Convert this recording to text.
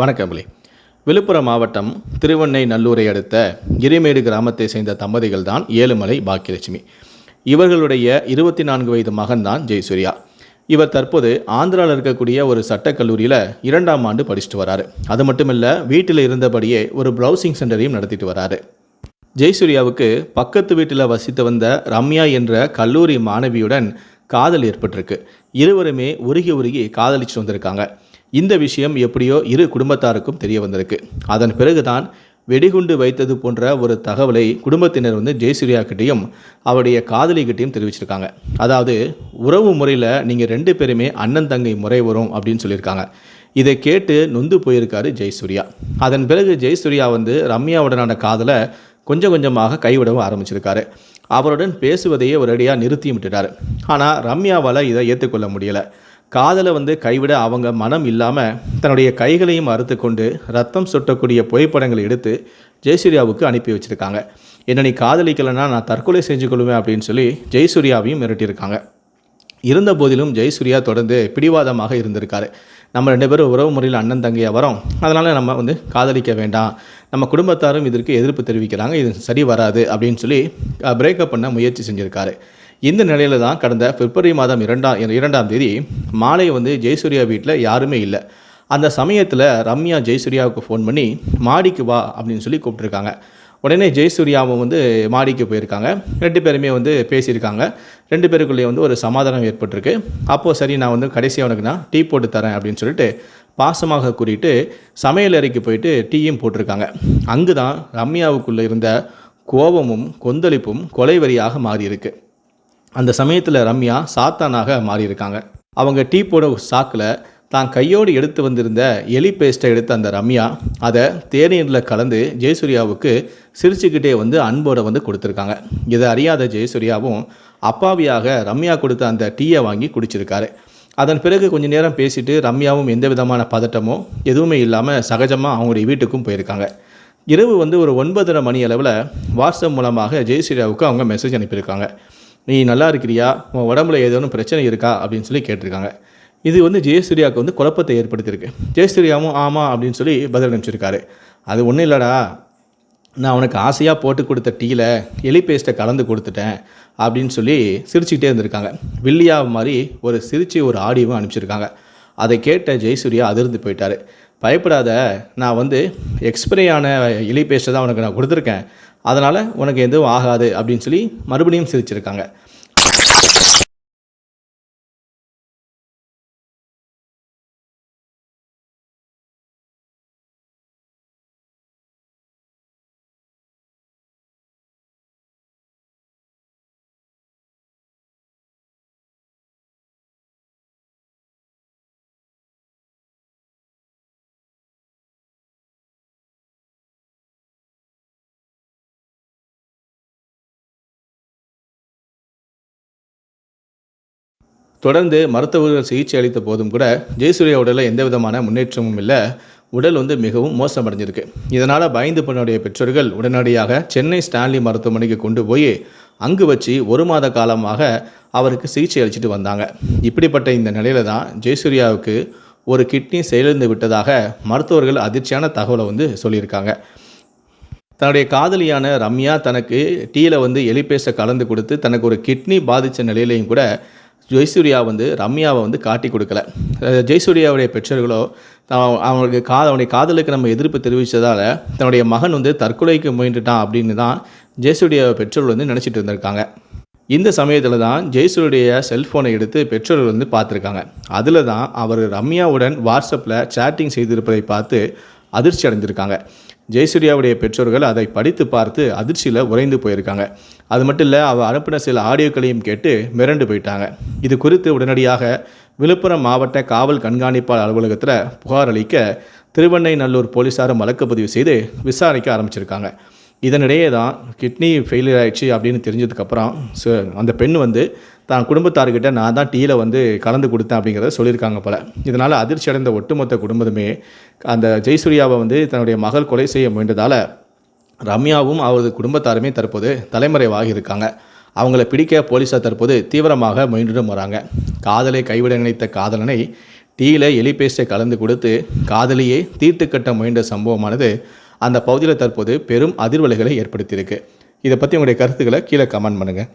வணக்கம்பளி விழுப்புரம் மாவட்டம் திருவண்ணை நல்லூரை அடுத்த கிரிமேடு கிராமத்தை சேர்ந்த தம்பதிகள் தான் ஏழுமலை பாக்கியலட்சுமி. இவர்களுடைய இருபத்தி நான்கு வயது மகன் தான் ஜெயசூர்யா. இவர் தற்போது ஆந்திராவில் இருக்கக்கூடிய ஒரு சட்டக்கல்லூரியில் இரண்டாம் ஆண்டு படிச்சுட்டு வராரு. அது மட்டுமல்ல வீட்டில் இருந்தபடியே ஒரு ப்ரௌசிங் சென்டரையும் நடத்திட்டு வராரு. ஜெயசூர்யாவுக்கு பக்கத்து வீட்டில் வசித்து வந்த ரம்யா என்ற கல்லூரி மாணவியுடன் காதல் ஏற்பட்டிருக்கு. இருவருமே உருகி உருகி காதலிச்சு வந்திருக்காங்க. இந்த விஷயம் எப்படியோ இரு குடும்பத்தாருக்கும் தெரிய வந்திருக்கு. அதன் பிறகுதான் வெடிகுண்டு வைத்தது போன்ற ஒரு தகவலை குடும்பத்தினர் வந்து ஜெயசூர்யாக்கிட்டையும் அவருடைய காதலிக்கிட்டையும் தெரிவிச்சிருக்காங்க. அதாவது உறவு முறையில் நீங்கள் ரெண்டு பேருமே அண்ணன் தங்கை முறை வரும் அப்படின்னு சொல்லியிருக்காங்க. இதை கேட்டு நொந்து போயிருக்காரு ஜெயசூர்யா. அதன் பிறகு ஜெயசூர்யா வந்து ரம்யாவுடனான காதலை கொஞ்சம் கொஞ்சமாக கைவிடவும் ஆரம்பிச்சிருக்காரு. அவருடன் பேசுவதையே ஒரேடியாக நிறுத்தியும் விட்டுட்டார். ஆனால் ரம்யாவால் இதை ஏற்றுக்கொள்ள முடியலை. காதலை வந்து கைவிட அவங்க மனம் இல்லாமல் தன்னுடைய கைகளையும் அறுத்து கொண்டு ரத்தம் சொட்டக்கூடிய புகைப்படங்களை எடுத்து ஜெயசூர்யாவுக்கு அனுப்பி வச்சுருக்காங்க. என்ன நீ காதலிக்கலைன்னா நான் தற்கொலை செஞ்சு கொள்வேன் அப்படின்னு சொல்லி ஜெயசூர்யாவையும் மிரட்டியிருக்காங்க. இருந்த போதிலும் ஜெயசூர்யா தொடர்ந்து பிடிவாதமாக இருந்திருக்காரு. நம்ம ரெண்டு பேரும் உறவு முறையில் அண்ணன் தங்கையாக வரோம் அதனால் நம்ம வந்து காதலிக்க வேண்டாம். நம்ம குடும்பத்தாரும் இதற்கு எதிர்ப்பு தெரிவிக்கிறாங்க. இது சரி வராது அப்படின்னு சொல்லி பிரேக்கப் பண்ண முயற்சி செஞ்சுருக்காரு. இந்த நிலையில தான் கடந்த பிப்ரவரி மாதம் இரண்டாம் இரண்டாம் தேதி மாலை வந்து ஜெயசூர்யா வீட்டில் யாருமே இல்லை. அந்த சமயத்தில் ரம்யா ஜெயசூர்யாவுக்கு ஃபோன் பண்ணி மாடிக்கு வா அப்படின்னு சொல்லி கூப்பிட்ருக்காங்க உடனே ஜெயசூர்யாவும் வந்து மாடிக்கு போயிருக்காங்க. ரெண்டு பேருமே வந்து பேசியிருக்காங்க. ரெண்டு பேருக்குள்ளேயே வந்து ஒரு சமாதானம் ஏற்பட்டிருக்கு. அப்போது சரி நான் வந்து கடைசியாக உனக்கு நான் டீ போட்டு தரேன் அப்படின்னு சொல்லிட்டு பாசமாக கூறிட்டு சமையல் அறைக்கு போயிட்டு டீயும் போட்டிருக்காங்க. அங்கு தான் ரம்யாவுக்குள்ளே இருந்த கோபமும் கொந்தளிப்பும் கொலைவரியாக மாறியிருக்கு. அந்த சமயத்தில் ரம்யா சாத்தானாக மாறியிருக்காங்க. அவங்க டீ போட சாக்கில் தான் கையோடு எடுத்து வந்திருந்த எலி பேஸ்ட்டை எடுத்த அந்த ரம்யா அதை தேநீரில் கலந்து ஜெயசூர்யாவுக்கு சிரிச்சுக்கிட்டே வந்து அன்போடு வந்து கொடுத்துருக்காங்க. இதை அறியாத ஜெயசூர்யாவும் அப்பாவியாக ரம்யா கொடுத்த அந்த டீயை வாங்கி குடிச்சிருக்காரு. அதன் பிறகு கொஞ்ச நேரம் பேசிட்டு ரம்யாவும் எந்த விதமான பதட்டமோ எதுவுமே இல்லாமல் சகஜமாக அவங்களுடைய வீட்டுக்கும் போயிருக்காங்க. இரவு வந்து ஒரு ஒன்பதரை மணி அளவில் வாட்ஸ்அப் மூலமாக ஜெயசூர்யாவுக்கு அவங்க மெசேஜ் அனுப்பியிருக்காங்க. நீ நல்லா இருக்கிறியா? உன் உடம்புல ஏதேனும் பிரச்சனை இருக்கா? அப்படின்னு சொல்லி கேட்டிருக்காங்க. இது வந்து ஜெயசூர்யாவுக்கு வந்து குழப்பத்தை ஏற்படுத்தியிருக்கு. ஜெயசூர்யாவும் ஆமாம் அப்படின்னு சொல்லி பதில் அனுப்பிச்சிருக்காரு. அது ஒன்றும் இல்லைடா. நான் உனக்கு ஆசையாக போட்டு கொடுத்த டீயில் எலி பேஸ்ட்டை கலந்து கொடுத்துட்டேன் அப்படின்னு சொல்லி சிரிச்சுக்கிட்டே இருந்திருக்காங்க. வில்லியா மாதிரி ஒரு சிரிச்சு ஒரு ஆடியோவும் அனுப்பிச்சிருக்காங்க. அதை கேட்ட ஜெயசூர்யா அதிர்ந்து போயிட்டார். பயப்படாத. நான் வந்து எக்ஸ்பிரி ஆன எலி பேஸ்ட்டை தான் உனக்கு நான் கொடுத்துருக்கேன். அதனால் உனக்கு எதுவும் ஆகாது அப்படின்னு சொல்லி மறுபடியும் சிரிச்சிருக்காங்க. தொடர்ந்து மருத்துவர்கள் சிகிச்சை அளித்த போதும் கூட ஜெயசூர்யா உடலில் எந்த விதமான முன்னேற்றமும் இல்லை. உடல் வந்து மிகவும் மோசமடைஞ்சிருக்கு இதனால் பயந்து பண்ணுடைய பெற்றோர்கள் உடனடியாக சென்னை ஸ்டான்லி மருத்துவமனைக்கு கொண்டு போய் அங்கு வச்சு ஒரு மாத காலமாக அவருக்கு சிகிச்சை அளிச்சிட்டு வந்தாங்க. இப்படிப்பட்ட இந்த நிலையில தான் ஜெயசூர்யாவுக்கு ஒரு கிட்னி செயலிழந்து விட்டதாக மருத்துவர்கள் அதிர்ச்சியான தகவலை வந்து சொல்லியிருக்காங்க. தன்னுடைய காதலியான ரம்யா தனக்கு டீயில் வந்து எலிபேச கலந்து கொடுத்து தனக்கு ஒரு கிட்னி பாதித்த நிலையிலையும் கூட ஜெய்சூர்யா வந்து ரம்யாவை வந்து காட்டி கொடுக்கல. ஜெய்சூர்யாவுடைய பெற்றோர்களோ தான் அவனுக்கு கா அவனுடைய காதலுக்கு நம்ம எதிர்ப்பு தெரிவித்ததால் தன்னுடைய மகன் வந்து தற்கொலைக்கு முயன்றுட்டான் அப்படின்னு தான் ஜெய்சூர்யாவை பெற்றோர்கள் வந்து நினச்சிட்டு இருந்திருக்காங்க. இந்த சமயத்தில் தான் ஜெய்சூருடைய செல்ஃபோனை எடுத்து பெற்றோர்கள் வந்து பார்த்துருக்காங்க. அதில் தான் அவர் ரம்யாவுடன் வாட்ஸ்அப்பில் சேட்டிங் செய்திருப்பதை பார்த்து அதிர்ச்சி அடைஞ்சிருக்காங்க. ஜெயசூர்யாவுடைய பெற்றோர்கள் அதை படித்து பார்த்து அதிர்ச்சியில் உறைந்து போயிருக்காங்க. அது மட்டும் இல்லை அவள் அனுப்பின சில ஆடியோக்களையும் கேட்டு மிரண்டு போயிட்டாங்க. இது குறித்து உடனடியாக விழுப்புரம் மாவட்ட காவல் கண்காணிப்பாளர் அலுவலகத்தில் புகார் அளிக்க திருவண்ணைநல்லூர் போலீஸாரும் வழக்குப்பதிவு செய்து விசாரிக்க ஆரம்பிச்சிருக்காங்க. இதனிடையே தான் கிட்னி ஃபெயிலியர் ஆயிடுச்சு அப்படின்னு தெரிஞ்சதுக்கப்புறம் ச- அந்த பெண் வந்து தான் குடும்பத்தார்கிட்ட நான் தான் டீயில் வந்து கலந்து கொடுத்தேன் அப்படிங்கிறத சொல்லியிருக்காங்க போல. இதனால் அதிர்ச்சி அடைந்த ஒட்டுமொத்த குடும்பமே அந்த ஜெய்சூர்யாவை வந்து தன்னுடைய மகள் கொலை செய்ய முயன்றதால் ரம்யாவும் அவரது குடும்பத்தாருமே தற்போது தலைமறைவாக இருக்காங்க. அவங்கள பிடிக்க போலீஸார் தற்போது தீவிரமாக முயன்றுடும் வராங்க. காதலை கைவிட நினைத்த காதலனை டீயில் எலி பேஸ்ட்டை கலந்து கொடுத்து காதலியே தீர்த்து கட்ட முயன்ற சம்பவமானது அந்த பகுதியில் தற்போது பெரும் அதிர்வலைகளை ஏற்படுத்தியிருக்கு. இதை பற்றி உங்களுடைய கருத்துக்களை கீழே கமெண்ட் பண்ணுங்கள்